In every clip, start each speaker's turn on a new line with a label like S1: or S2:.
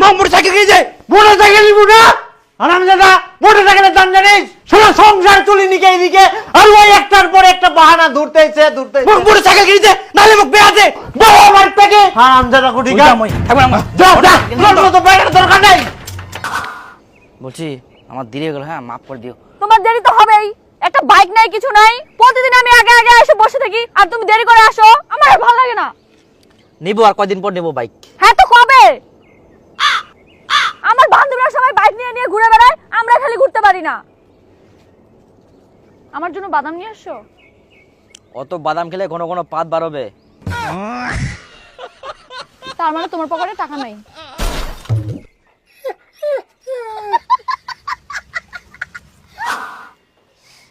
S1: Motor cycle কিনেছে motor cycle নিবো না আরাম দাদা মোটর দাম জানিস? শোনো সংসার চুলি নিকে এইদিকে। আর ওই একটার পর একটা বাহানা ধরতেছে ধরতে মোটর সাইকেল কিনেছে নালে মুখ বড় আমার আরাম দাদা কোটি
S2: থাকবে না।
S1: যাও যা তো দরকার নেই।
S2: বলছি আমার দেরি হয়ে গেল হ্যাঁ? মাফ করে দিও।
S3: তোমার দেরি তো হবেই। একটা বাইক নাই কিছু নাই। প্রতিদিন আমি আগে আগে এসে বসে থাকি। আর তুমি দেরি করে আসো। আমার ভালো লাগে না।
S2: নিবো আর কয়দিন পর নেব বাইক।
S3: হ্যাঁ তো কবে আমার বান্ধবীরা সবাই বাইক নিয়ে নিয়ে ঘুরে বেড়ায় আমরা খালি ঘুরতে পারি না। আমার জন্য বাদাম নিয়ে আসো।
S2: অত বাদাম খেলে ঘন ঘন পাত বাড়বে।
S3: তার মানে তোমার পকেটে টাকা নাই।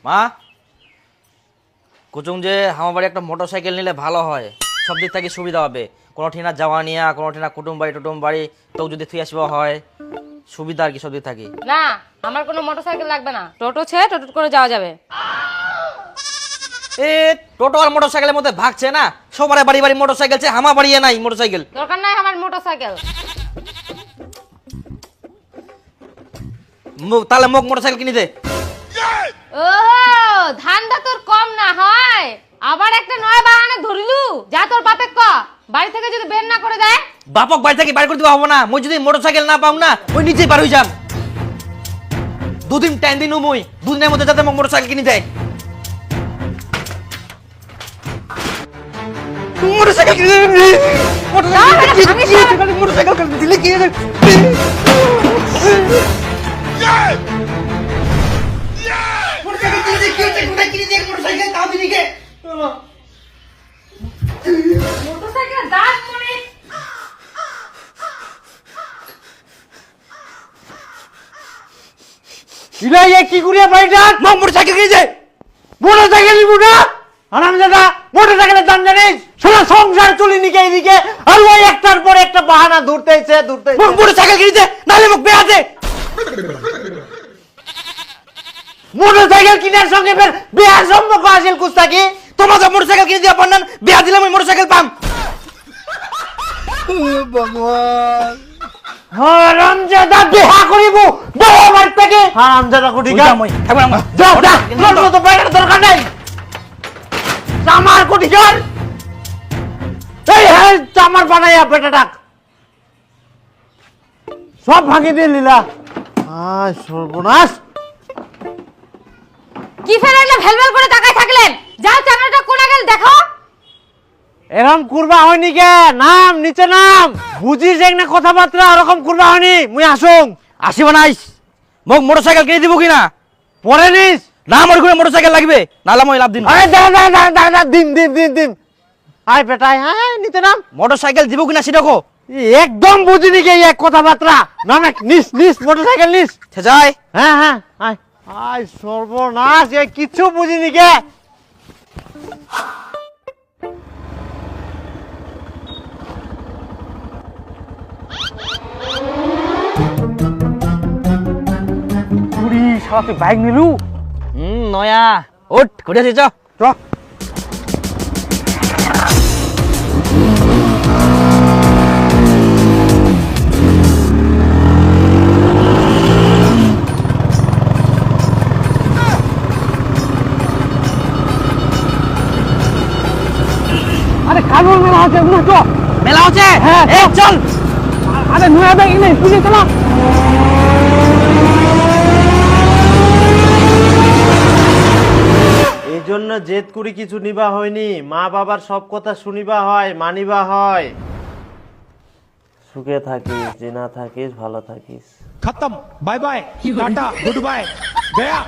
S2: মা কুচুং যে আমার বাড়ি একটা মোটর সাইকেল নিলে ভালো হয় সব দিক থেকে সুবিধা হবে। কোনো ঠিনা যাওয়া নিয়া কোনো ঠিনা কুটুম বাড়ি টুটুম বাড়ি তো যদি থুই আসবা হয়। সুবিধা আর কি সব দিক থাকি।
S4: না আমার কোনো মোটরসাইকেল লাগবে না। টোটো ছে টোটো করে যাওয়া যাবে।
S2: এ টোটো আর মোটর সাইকেলের মধ্যে ভাগছে না? সবার বাড়ি বাড়ি মোটর সাইকেল আছে আমার বাড়ি নাই মোটর সাইকেল
S4: দরকার নাই আমার মোটরসাইকেল।
S2: তাহলে মোক মোটর সাইকেল কিনে দে।
S4: ও ধান্দা তোর কম না হয়। আবার একটা নয় বাহানা ধরিলু। যা তোর বাপে ক। বাড়ি থেকে যদি বের না করে দেয়
S2: বাপক বাড়ি থেকে বাইর করে দিবা হব না মই যদি মোটর সাইকেল না পাও না ওই নিচেই বার হয়ে যাম দুদিন টাইম দিন মুই দুদিনের মধ্যে যাতে মোক মোটর সাইকেল কিনে দেয় মোটর সাইকেল কিনে দে মোটর সাইকেল কিনে দিলে কি
S4: মোটরসাইকেল দাঁত মনে
S1: ইলাই এ কি করিয়া বাড়িটা
S2: মোক মোটর সাইকেল কিনেছে
S1: মোটর সাইকেল নিবো না? আরাম দাদা মোটর সাইকেলের দাম জানিস? শোনো সংসার চুলি নিকে এইদিকে। আর ওই একটার পর একটা বাহানা ধরতেছে ধরতে
S2: মোটর সাইকেল কিনেছে নালে মোক বেয়াছে
S1: মোটর সাইকেল কিনার সঙ্গে ফের বিয়ার সম্পর্ক আসিল কুস্তাকি
S2: তোমাকে মোটর সাইকেল কিনে দিয়া পান্নান বেয়া দিলে আমি মোটর সাইকেল পাম
S1: হারাম দাদা বিহা করিব। হারাম দাদা কোটি
S2: দাম ওই, না।
S1: যাও যা মোটর তো বাইরের দরকার নেই। আমার কোটি কর এই হ্যাঁ চামার বানাইয়া ডাক। সব ভাঙি দিয়ে লীলা। আয় সর্বনাশ।
S4: কি ভেলভেল করে তাকায় থাকলেন? যাও চ্যানেলটা কোনা গেল দেখো।
S1: এরকম করবা হয়নি কে? নাম নিচে নাম। বুঝিস এক না কথাবার্তা ওরকম করবা হয়নি। মুই আসুং
S2: আসিব নাইস মোক মোটর সাইকেল কিনে দিব কিনা?
S1: পরে নিস।
S2: না আমার ঘুরে মোটর সাইকেল লাগবে। নাহলে মই লাভ দিন
S1: আরে দা দিন দিন দিন দিন আয় বেটাই হ্যাঁ নিতে নাম।
S2: মোটর সাইকেল দিব কিনা সেটা কো?
S1: একদম বুঝিনি কে এক কথাবার্তা। না না নিস নিস মোটরসাইকেল নিস।
S2: যাই।
S1: হ্যাঁ হ্যাঁ আয়। আয় সর্বনাশ এ কিছু বুঝিনি কে? কুড়ি সারা তুই বাইক নিলু
S2: হুম নয়া ওট ঘুরে আসি চ
S1: চ আরে কানুন মেলা আছে উঠো তো
S2: মেলা হচ্ছে
S1: হ্যাঁ,
S2: এ চল
S1: আরে নুয়া ব্যাগ নেই পুজো চলো জন্য জেদ করি কিছু নিবা হয়নি। মা বাবার সব কথা শুনিবা হয়, মানিবা হয়। সুখে থাকিস, জেনা থাকিস, ভালো থাকিস।
S5: খতম। Bye bye, tata, good bye. Gaya.